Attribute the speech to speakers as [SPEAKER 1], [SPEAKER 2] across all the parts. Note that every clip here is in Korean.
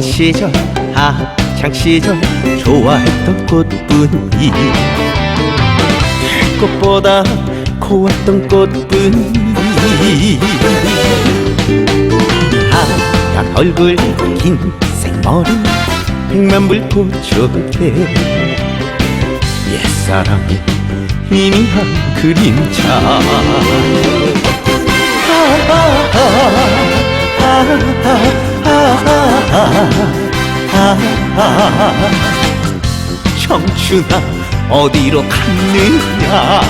[SPEAKER 1] 시절 학창 시절 좋아했던 꽃뿐이. 꽃보다 고왔던 꽃뿐이. 하얀 얼굴 긴 생머리 백만 불꽃 조개 옛사랑의 희미한 그림자 청춘아 어디로 갔느냐?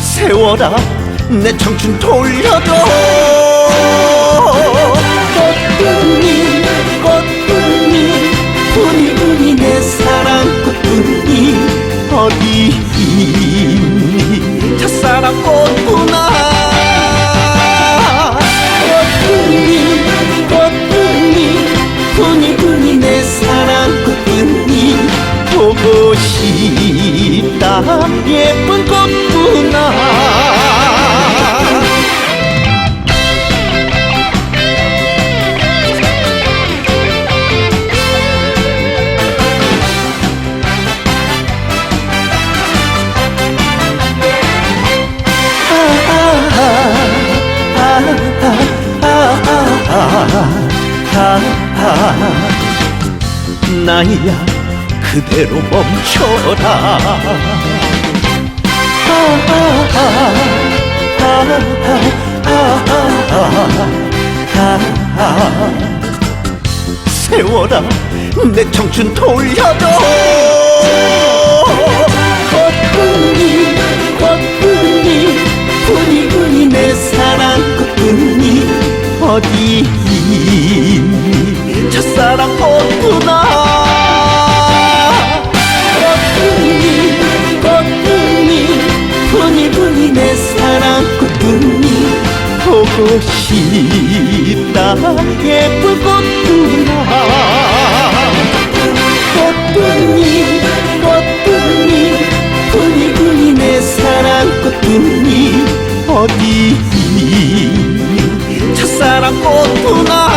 [SPEAKER 1] 세워라 내 청춘 돌려줘 어디 있니 첫사랑 꽃뿐아. 꽃뿐이 꽃뿐이 뿐이 뿐이 내 사랑 꽃뿐이. 보고 싶 나이야 그대로 멈춰라. 세워라 내 청춘 돌려줘. 꽃뿐이 꽃뿐이 뿐이 뿐이 내 사랑 꽃뿐이. 어디 사랑 꽃뿐아 꽃뿐이 꽃뿐이 뿐이 뿐이 내 사랑 꽃뿐이 보고 싶다. 예쁜 꽃뿐아 꽃뿐이 꽃뿐이 뿐이 뿐이 내 사랑 꽃뿐이 어디 첫사랑 꽃뿐아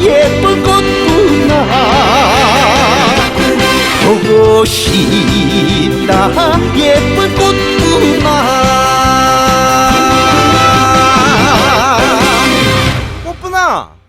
[SPEAKER 1] 예쁜 것구나 보고 싶다 예쁜 꽃구나 꽃구나